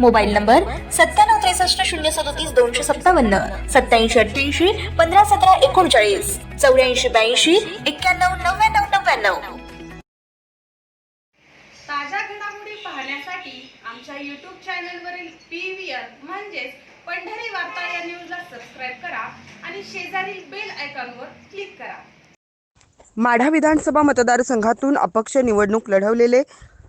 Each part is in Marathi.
मोबाईल नंबर सत्त्याण्णव त्रेसष्ट शून्य सदोतीस दोनशे सत्तावन्न सत्याऐंशी अठ्ठ्याऐंशी पंधरा सतरा एकोणचाळीस चौऱ्याऐंशी ब्याऐंशी एक्क्याण्णव नव्याण्णव नव्याण्णव. ताज्या घडामोडी पाहण्यासाठी आमच्या यूट्यूब चॅनलवरील पी व्ही आर म्हणजेच पंढरी वार्ता या न्यूजला सबस्क्राईब करा आणि शेजारील बेल आयकॉनवर क्लिक करा. माढा विधानसभा मतदारसंघातून अपक्ष निवडणूक लढवलेले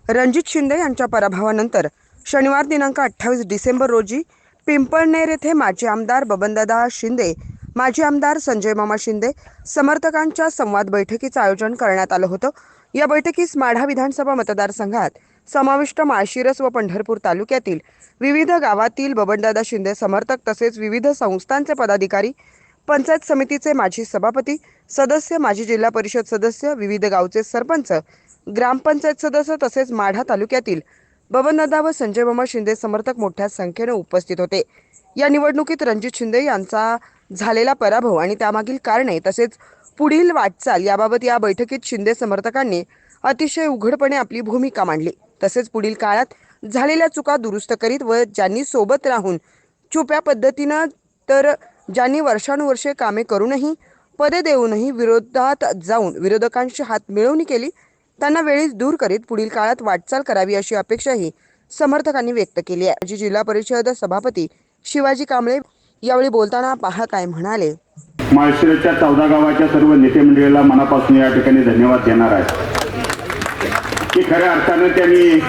रणजित शिंदे यांच्या पराभवानंतर शनिवार दिनांक अठ्ठावीस डिसेंबर रोजी पिंपळनेर येथे माजी आमदार बबनदादा शिंदे माजी आमदार संजय मामा शिंदे समर्थकांच्या संवाद बैठकीचं आयोजन करण्यात आलं होतं. या बैठकीस माढा विधानसभा मतदारसंघात समाविष्ट माळशिरस व पंढरपूर तालुक्यातील विविध गावातील बबनदादा शिंदे समर्थक तसेच विविध संस्थांचे पदाधिकारी पंचायत समितीचे माजी सभापती सदस्य माजी जिल्हा परिषद सदस्य विविध गावचे सरपंच ग्रामपंचायत सदस्य तसेच माढा तालुक्यातील बबनदा व संजय मामा शिंदे समर्थक मोठ्या संख्येने उपस्थित होते. या निवडणुकीत रणजित शिंदे यांचा झालेला पराभव आणि त्यामागील कारणे तसेच पुढील वाटचाल याबाबत या बैठकीत शिंदे समर्थकांनी अतिशय उघडपणे आपली भूमिका मांडली. तसेच पुढील काळात झालेल्या चुका दुरुस्त करीत व ज्यांनी सोबत राहून छुप्या पद्धतीनं तर ज्यांनी वर्षानुवर्षे कामे करूनही पदे देऊनही विरोधात जाऊन विरोधकांशी हात मिळवणी केली त्यांना वेळीच दूर करीत पुढील काळात वाटचाल करावी अशी अपेक्षाही समर्थकांनी व्यक्त केली आहे. माजी जिल्हा परिषद सभापती शिवाजी कांबळे यावेळी बोलताना पहा काय म्हणाले. माळशिरसच्या चौदा गावाच्या सर्व नेते मंडळीला मनापासून या ठिकाणी धन्यवाद देणार आहे. की खऱ्या अर्थानं त्यांनी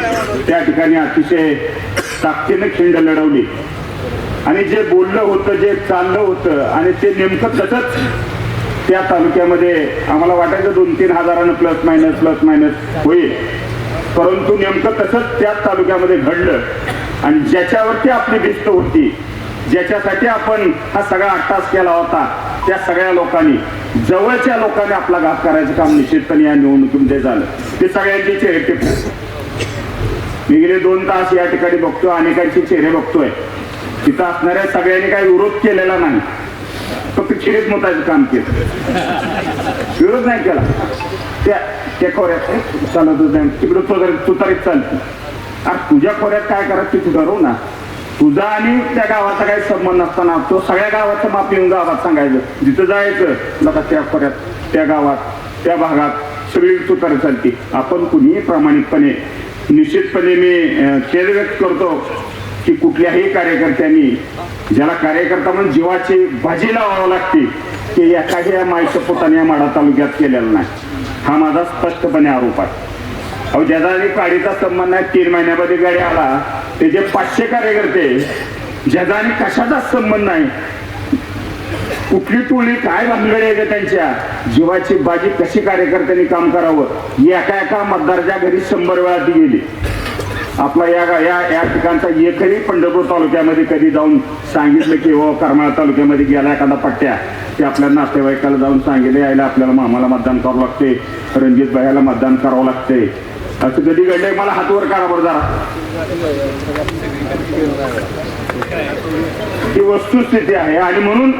त्या ठिकाणी अतिशय ताकदीनं खिंड लढवली. आणि जे बोललं होतं जे चाललं होतं आणि ते नेमकं तसंच त्या तालुक्यामध्ये आम्हाला वाटायचं दोन तीन हजारानं प्लस मायनस प्लस मायनस होईल. परंतु नेमकं तसंच त्याच तालुक्यामध्ये घडलं. आणि ज्याच्यावरती आपली भिस्त होती ज्याच्यासाठी आपण हा सगळा अट्टास केला होता त्या सगळ्या लोकांनी जवळच्या लोकांनी आपला घात करायचं काम निश्चितपणे या निवडणुकीमध्ये झालं. ते सगळ्यांचे चेहरे मी गेले दोन तास या ठिकाणी बघतोय अनेकांचे चेहरे बघतोय. तिथं असणाऱ्या सगळ्यांनी काही विरोध केलेला नाही. फक्त खिरीत मोतायचं काम केलं. विरोध नाही केला. त्या त्या खोऱ्यात चालत नाही तिकडं तुझं तुतारीत चालते अरे तुझ्या खोऱ्यात काय करायचं ते तू ठरव ना. तुझा आणि त्या गावाचा काही संबंध नसताना तो सगळ्या गावाचं माप येऊन गावात सांगायचं. जिथं जायचं नका त्या खोऱ्यात त्या गावात त्या भागात सगळी तुतारी चालते. आपण कुणीही प्रामाणिकपणे निश्चितपणे मी अं, खेद व्यक्त करतो की कुठल्याही कार्यकर्त्यांनी ज्याला कार्यकर्ता म्हणून जीवाची भाजी लावावं लागते की या काही या माईच्या पोताने या माडा तालुक्यात केलेला नाही. हा माझा स्पष्टपणे आरोप आहे. अहो ज्याचा आणि गाडीचा संबंध नाही तीन महिन्यामध्ये गाडी आला ते जे पाचशे कार्यकर्ते ज्याचा आणि कशाचाच संबंध नाही कुठली टोळी काय भानगडी आहे का त्यांच्या? जीवाची बाजी कशी कार्यकर्त्यांनी काम करावं? एका एका मतदाराच्या घरी शंभर वेळा ती गेली? आपला या या या ठिकाणचा एकही पंढरपूर तालुक्यामध्ये कधी जाऊन सांगितलं की हो करमाळा तालुक्यामध्ये गेला एखादा पट्ट्या. ते आपल्या नातेवाईकाला जाऊन सांगितले यायला आपल्याला मामाला मतदान करावं लागते रणजित भाईला मतदान करावं लागते. असं कधी घडलंय? मला हातवर करा बरं जरा. ही वस्तुस्थिती आहे आणि म्हणून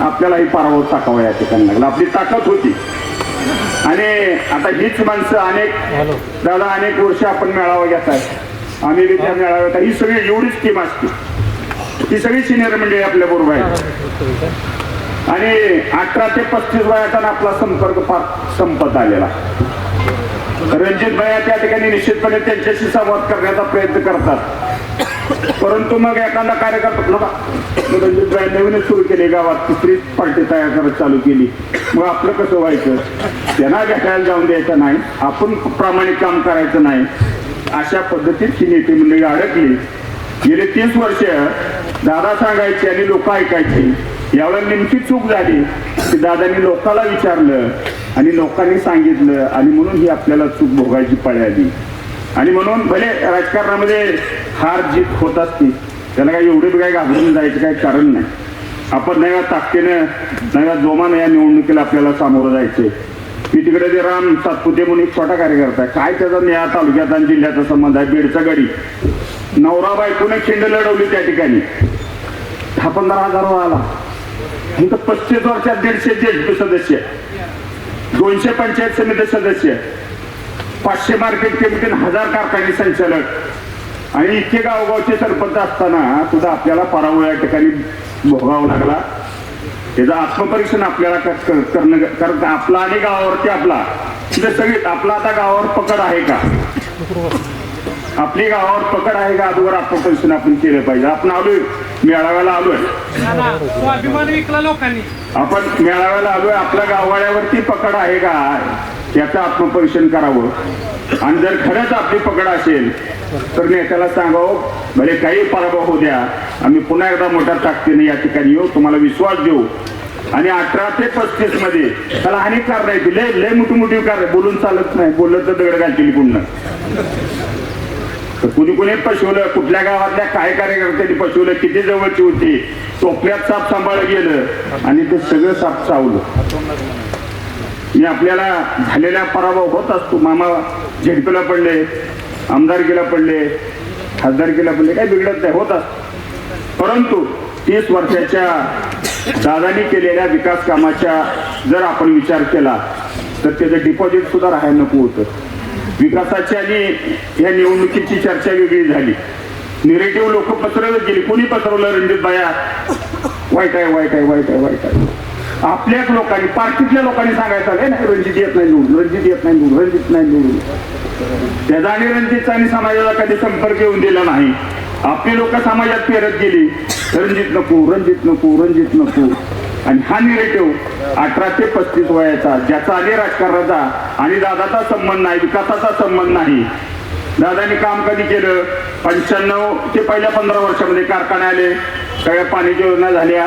आपल्याला ही पराभव टाकावा या ठिकाणी लागला. आपली ताकद होती. आणि आता हीच माणसं अनेक दादा अनेक वर्ष आपण मेळावा घेत आहे. आम्ही बी त्या मेळाव्यात ही सगळी एवढीच टीम असते. ही सगळी सिनियर मंडळी आपल्या बरोबर आहे आणि अठरा ते पस्तीस वयाचा आपला संपर्क संपत आलेला. रणजित भैया त्या ठिकाणी निश्चितपणे त्यांच्याशी संवाद करण्याचा प्रयत्न करतात. परंतु मग एखादा कार्यकर्ता रणजित भाई नवीनच सुरू केली गावात. तिसरी पार्टी तयार करत चालू केली. मग आपलं कसं व्हायचं? त्यांना भेटायला जाऊन द्यायचं नाही. आपण प्रामाणिक काम करायचं नाही. अशा पद्धतीत ही नेते मंडळी अडकली. गेले तीस वर्ष दादा सांगायचे आणि लोक ऐकायचे. यावेळेला नेमकी चूक झाली. की दादांनी लोकाला विचारलं आणि लोकांनी सांगितलं आणि म्हणून ही आपल्याला चूक भोगायची पाळी आली. आणि म्हणून भले राजकारणामध्ये हार जीत होत असती त्याला काही एवढे काय काही घाबरून जायचं काही कारण नाही. आपण नव्या ताकदीनं नव्या जोमानं या निवडणुकीला आपल्याला सामोरं जायचंय. की तिकडे ते राम सातपुते म्हणून एक छोटा कार्यकर्ता आहे. काय त्याचा या तालुक्यात आणि जिल्ह्याचा संबंध आहे? बीडचा गडी. नवरा बायकोने खिंड लढवली त्या ठिकाणी. दहा पंधरा हजार आला. इथं पस्तीस वर्षात दीडशे जेडपी सदस्य दोनशे पंचायत समिती सदस्य पाचशे मार्केट कमिटी हजार कारखाने संचालक. आणि इतके गावगावचे सरपंच असताना सुद्धा आपल्याला पराव या ठिकाणी भोगावा लागला. त्याचं आत्मपरीक्षण आपल्याला करणं कारण आपला आणि गावावरती आपला. तिथे सगळी आपला आता गावावर पकड आहे का? आपली गावावर पकड आहे का? अगोदर आत्मपरीक्षण आपण केलं पाहिजे. आपण आलोय. मेळाव्याला आलोय. अभिमान विकला लोकांनी आपण मेळाव्याला आलोय. आपल्या गाववाड्यावरती पकड आहे का? याचं आत्मपरीक्षण करावं. आणि जर खरंच आपली पकड असेल तर नेत्याला सांगावं भले काही पराभव होऊ द्या आम्ही पुन्हा एकदा मोठ्या ताकदीने या ठिकाणी येऊ तुम्हाला विश्वास देऊ. आणि अठरा ते पस्तीसमध्ये त्याला अनेक कारण आहेत लय लय मोठी मोठी कारण बोलून चालत नाही बोललं तर दगड घालतील पूर्ण. कुणी कुणी पशवलं कुठल्या गावातल्या काय कार्यकर्त्यांनी पशवलं किती जवळची होती टोपल्यात साप सांभाळ गेलं आणि ते सगळं साप चावलं. मी आपल्याला झालेला पराभव होत असतो मामा झेडपीला पडले आमदारकीला पडले खासदारकीला पडले काही बिघडत नाही होत असत परंतु तीस वर्षाच्या दादानी केलेल्या विकास कामाच्या जर आपण विचार केला तर त्याचं डिपॉझिट सुद्धा राहायला नको होतं. विकासाची आणि या निवडणुकीची चर्चा वेगळी झाली. निरेटिव्ह लोक पसरवत गेली. कोणी पसरवलं रणजित बाया वाईट आहे वाईट आहे वाईट आहे वाईट आहे. आपल्याच लोकांनी पार्टीतल्या लोकांनी सांगायचं "हे नाही रणजित येत नाही निवडून रणजित येत नाही निवडून रणजित नाही निवडून. त्याचा आणि रणजितचा आणि समाजाला कधी संपर्क येऊन दिला नाही. आपली लोक समाजात पेरत गेली रणजित नको रणजित नको रणजित नको. आणि हा निरेटिव्ह अठरा ते पस्तीस वयाचा ज्याचा आणि राजकारणाचा आणि दादाचा संबंध नाही विकासाचा संबंध नाही दादाने काम कधी केलं? पंच्याण्णव ते पहिल्या पंधरा वर्षामध्ये कारखाने आले सगळ्या पाण्याच्या योजना झाल्या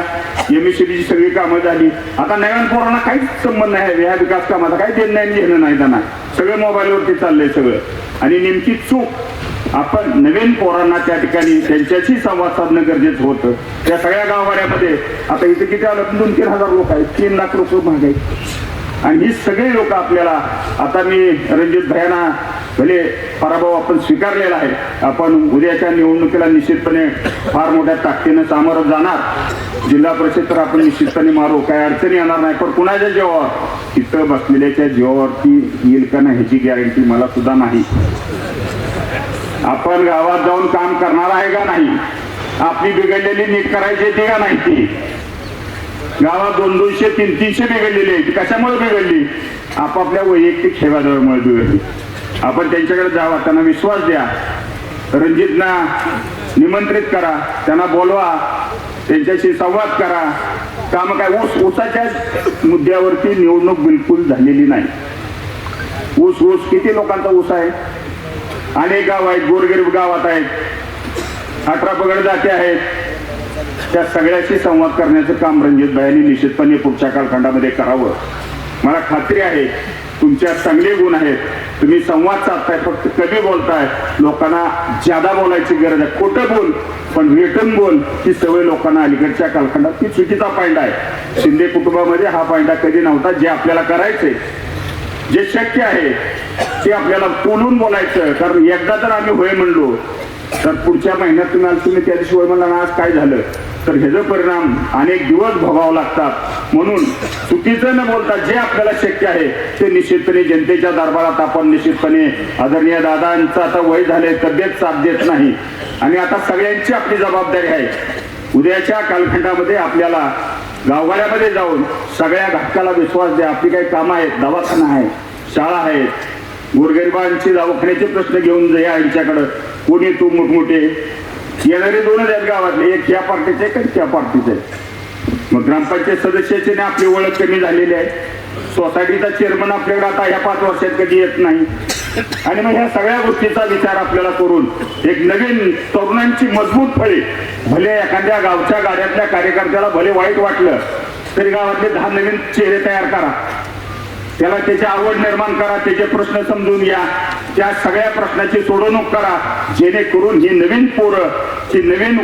एमएससीबीची सगळी कामं झाली. आता नव्यान पोरांना काहीच संबंध नाही ह्या विकास कामाचा काही देणं नाही घेणं नाही त्यांना. सगळं मोबाईलवरती चाललंय सगळं. आणि नेमकी चूक आपण नवीन पोरांना त्या ठिकाणी त्यांच्याशी संवाद साधणं गरजेचं होतं. त्या सगळ्या गाववाड्यामध्ये आता इथे किती आलं? दोन तीन हजार लोक आहेत तीन लाख लोक महाग आहेत आणि ही सगळी लोक आपल्याला आता मी रणजित भयाना भले म्हणजे पराभव आपण स्वीकारलेला आहे. आपण उद्याच्या निवडणुकीला निश्चितपणे फार मोठ्या ताकदीनं सामोरं जाणार. जिल्हा परिषद तर आपण निश्चितपणे मारू. काही अडचणी येणार नाही. पण कुणाच्या जीवावर? तिथं बसलेल्याच्या जीवावरती येईल का नाही ह्याची गॅरंटी मला सुद्धा नाही. आपण गावात जाऊन काम करणार आहे का नाही? आपली बिघडलेली नीट करायची ती का नाही ती? गावात दोन दोनशे तीन तीनशे बिघडलेली आहेत. कशामुळे बिघडली? आपापल्या वैयक्तिक ठेवाजवळमुळे बिघडली. आपण त्यांच्याकडे जावा. त्यांना विश्वास द्या. रणजितना निमंत्रित करा. त्यांना बोलवा. त्यांच्याशी संवाद करा. काम काय? ऊस ऊसाच्या मुद्द्यावरती निवडणूक बिलकुल झालेली नाही. ऊस ऊस किती लोकांचा ऊस आहे? अनेक गाव आहेत. गोरगरीब गावात आहेत. अठरा पगड जाते आहेत. त्या सगळ्याशी संवाद करण्याचं काम रणजित भाईंनी निश्चितपणे पुढच्या कालखंडामध्ये करावं. मला खात्री आहे तुमच्या चांगले गुण आहेत. तुम्ही संवाद साधताय फक्त कमी बोलताय. लोकांना ज्यादा बोलायची गरज आहे. खोटं बोल पण रिटर्न बोल ही सवय लोकांना अलीकडच्या कालखंडात ती चुकीचा पायंडा आहे. शिंदे कुटुंबामध्ये हा पायंडा कधी नव्हता जे आपल्याला करायचंय जे शक्य आहे ते आपल्याला बोलून बोलायचं. कारण एकदा तर आम्ही होय म्हणलो तर पुढच्या महिन्यात तुम्ही आज तुम्ही त्या दिवशी होय ना आज काय झालं? तर ह्याचा परिणाम अनेक दिवस भोगावं लागतात. म्हणून चुकीचं न बोलता जे आपल्याला शक्य आहे ते निश्चितपणे जनतेच्या दरबारात आपण निश्चितपणे आदरणीय दादांचं आता वय झाले तब्येत साथ देत नाही. आणि आता सगळ्यांची आपली जबाबदारी आहे. उद्याच्या कालखंडामध्ये आपल्याला गावगाड्यामध्ये जाऊन सगळ्या घटकाला विश्वास द्या. आपली काही कामं आहेत दवाखाना आहे शाळा आहेत. गोरगरिबांची दवाखान्याचे प्रश्न घेऊन जा यांच्याकडं कोणी तू मोठमोठे? येणारे दोनच आहेत गावातले. एक ह्या पार्टीचे एक त्या पार्टीचे. मग ग्रामपंचायत सदस्याचे ना आपली ओळख कमी झालेली आहे. सोसायटीचा चेअरमन आपल्याकडे आता ह्या पाच वर्षात कधी येत नाही. आणि मग ह्या सगळ्या गोष्टीचा विचार आपल्याला करून एक नवीन तरुणांची मजबूत फळे भले एखाद्या गावच्या गाड्यातल्या कार्यकर्त्याला भले वाईट वाटलं तरी गावातले दहा नवीन चेहरे तयार करा. त्याला त्याची आवड निर्माण करा त्याचे प्रश्न समजून घ्या. त्या सगळ्या प्रश्नाची सोडवणूक करा. जेणेकरून ही नवीन पोरं ही नवीन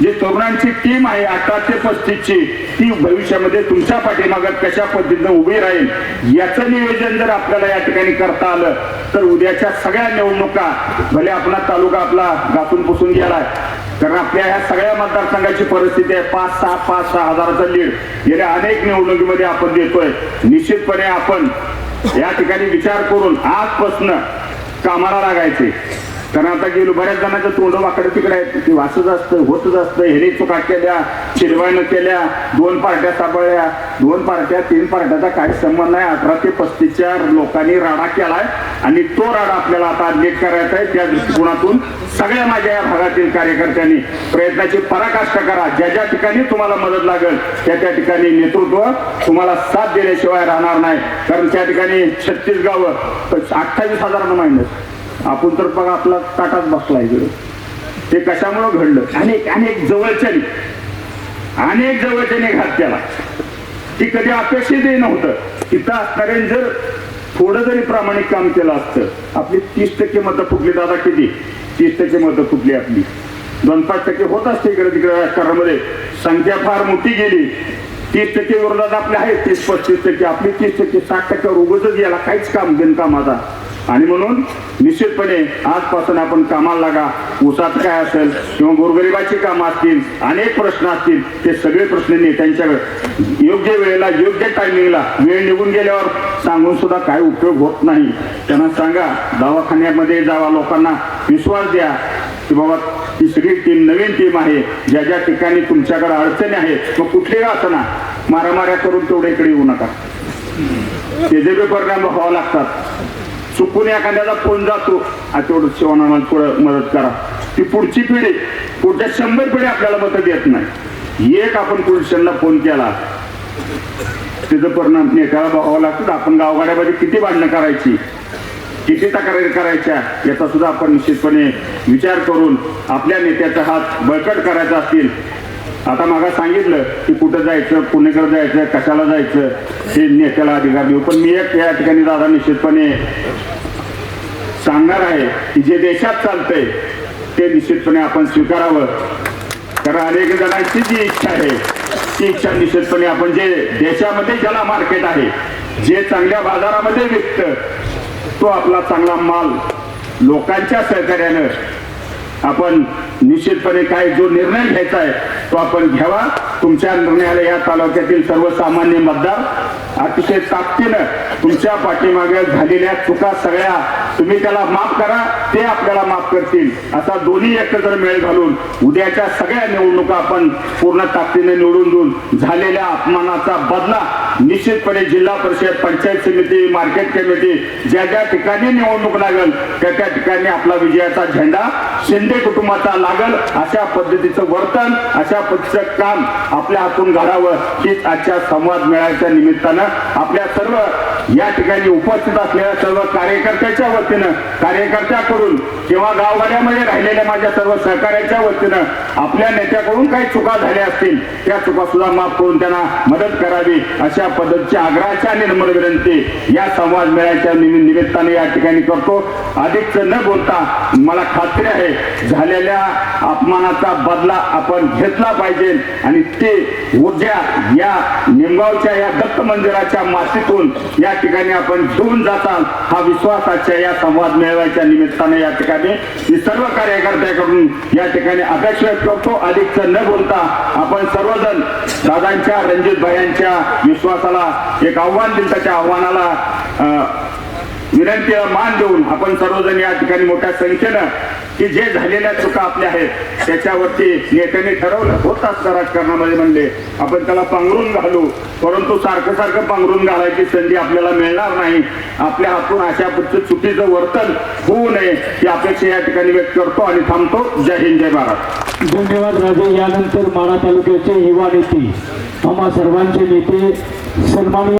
जी तरुणांची टीम आहे अठरा ते पस्तीसची ती भविष्यामध्ये तुमच्या पाठीमागं कशा पद्धतीनं उभी राहील याचं नियोजन जर आपल्याला या ठिकाणी करता आलं तर उद्याच्या सगळ्या निवडणुका भले आपला तालुका आपला घासून पुसून गेलाय कारण आपल्या ह्या सगळ्या मतदारसंघाची परिस्थिती आहे. पाच सहा पाच सहा हजाराचा लीड गेल्या अनेक निवडणुकीमध्ये आपण देतोय. निश्चितपणे आपण या ठिकाणी विचार करून आजपासून कामाला लागायचे. कारण आता गेलो बऱ्याच जणांचं तोंड वाकडं तिकडे आहेत. ते वाचत असतं होतच असतं. हेने चुका केल्या शिरवायनं केल्या दोन पार्ट्या सापळल्या दोन पार्ट्या तीन पार्ट्याचा काही संबंध नाही. अठरा ते पस्तीसच्या लोकांनी राडा केलाय. आणि तो राडा आपल्याला आता नीट करायचा आहे. त्या दृष्टिकोनातून सगळ्या माझ्या या भागातील कार्यकर्त्यांनी प्रयत्नाची पराकाष्ठा करा. ज्या ज्या ठिकाणी तुम्हाला मदत लागेल त्या त्या ठिकाणी नेतृत्व तुम्हाला साथ दिल्याशिवाय राहणार नाही. कारण त्या ठिकाणी छत्तीस गावं अठ्ठावीस हजार मायनस आपण तर बघा आपला ताटात बसला इकडे. ते कशामुळं घडलं? अनेक अनेक जवळच्यानी अनेक जवळच्याने घात केला. ती कधी अपेक्षितही नव्हतं. तिथं असणाऱ्यांनी जर थोडं जरी प्रामाणिक काम केलं असतं आपली तीस टक्के मतं फुटली दादा किती? तीस टक्के मतं फुटली आपली. दोन पाच टक्के होत असते इकडे तिकडे राजकारणामध्ये. संख्या फार मोठी गेली. तीस टक्के विरोधात आपले आहेत तीस पस्तीस टक्के. आपली तीस टक्के साठ टक्के उगतच गेला. काहीच काम बिनकामाचा आणि म्हणून निश्चितपणे आजपासून आपण कामाला लागा. ऊसात काय असेल किंवा गोरगरिबाची कामं असतील अनेक प्रश्न असतील ते सगळे प्रश्न नेत्यांच्या योग्य वेळेला योग्य टायमिंगला वेळ निघून गेल्यावर सांगून सुद्धा काय उपयोग होत नाही. त्यांना सांगा दवाखान्यामध्ये जावा लोकांना विश्वास द्या की बाबा ही सगळी टीम नवीन टीम आहे. ज्या ज्या ठिकाणी तुमच्याकडे अडचणी आहेत मग कुठलीही असना मारामाऱ्या करून तेवढे इकडे येऊ नका. त्याचे बी परिणाम व्हावा लागतात चुकून एखाद्याला फोन जातो. आ तेवढं शिवणाला थोडं मदत करा. ती पुढची पिढी पुढच्या शंभर पिढी आपल्याला मदत देत नाही. एक आपण पोलिसांना फोन केला त्याचा परिणाम नेत्याला बघावं लागतं. आपण गावगाड्यामध्ये किती भांडणं करायची किती तक्रारी करायच्या याचा सुद्धा आपण निश्चितपणे विचार करून आपल्या नेत्याचा हात बळकट करायचा असतील आता मागा सांगितलं की कुठं जायचं पुणेकडे जायचं कशाला जायचं हे नेत्याला अधिकार देऊ. पण मी एक या ठिकाणी दादा निश्चितपणे सांगणार आहे की जे देशात चालतंय ते निश्चितपणे आपण स्वीकारावं. कारण अनेक जणांची जी इच्छा आहे ती इच्छा निश्चितपणे आपण जे देशामध्ये ज्याला मार्केट आहे जे चांगल्या बाजारामध्ये विकत तो आपला चांगला माल लोकांच्या सहकार्यानं आपण निश्चितपणे काय जो निर्णय घ्यायचा आहे तो आपण घ्यावा. तुमच्या निर्णयाला या तालुक्यातील सर्वसामान्य मतदार अतिशय ताकदीनं तुमच्या पाठीमागे झालेल्या चुका सगळ्या तुम्ही त्याला माफ करा ते आपल्याला माफ करतील. असा दोन्ही एकत्र मेळ घालून उद्याच्या सगळ्या निवडणुका आपण पूर्ण ताकदीने निवडून देऊन झालेल्या अपमानाचा बदला निश्चितपणे जिल्हा परिषद पंचायत समिती मार्केट कमिटी ज्या ज्या ठिकाणी निवडणूक लागेल त्या त्या ठिकाणी आपला विजयाचा झेंडा शिंदे कुटुंबाचा लागल अशा पद्धतीचं वर्तन अशा पद्धतीचं काम आपल्या हातून घडावं हीच आजच्या संवाद मेळाव्याच्या निमित्तानं आपल्या सर्व या ठिकाणी उपस्थित असलेल्या सर्व कार्यकर्त्याच्या वतीनं कार्यकर्त्याकडून किंवा गावगाड्यामध्ये राहिलेल्या माझ्या सर्व सहकार्याच्या वतीनं आपल्या नेत्याकडून काही चुका झाल्या असतील त्या चुका सुद्धा माफ करून त्यांना मदत करावी अशा पद्धतीच्या आग्रहाच्या निर्मळ विनंती या संवाद मेळ्याच्या निमित्ताने या ठिकाणी करतो. अधिकच न बोलता मला खात्री आहे झालेल्या अपमानाचा बदला आपण घेतला पाहिजे आणि ते ऊर्जा या निमगावच्या या दत्त मंदिराच्या मातीतून या ठिकाणी आपण घेऊन जाताल हा विश्वास आजच्या या संवाद मेळाव्याच्या निमित्ताने या ठिकाणी मी सर्व कार्यकर्त्याकडून या ठिकाणी अपेक्षा व्यक्त करतो. अधिक न बोलता आपण सर्वजण दादांच्या रणजित भायांच्या विश्वासाला एक आव्हान दिलं त्याच्या आव्हानाला अं, विनंतीला मान देऊन आपण सर्वजण या ठिकाणी मोठ्या संख्येनं की जे झालेल्या चुका आपल्या आहेत त्याच्यावरती नेत्याने ठरवलं. होत असतं राजकारणामध्ये म्हणले? आपण त्याला पांघरून घालू. परंतु सारखं सारखं पांघरून घालायची संधी आपल्याला मिळणार नाही. आपल्या हातून अशा पद्धतीचं चुकीचं वर्तन होऊ नये ही अपेक्षा या ठिकाणी व्यक्त करतो आणि थांबतो. जय हिंद जय महाराज धन्यवाद राजे. यानंतर माडा तालुक्याचे युवा नेते आम्हा सर्वांचे नेते सन्मान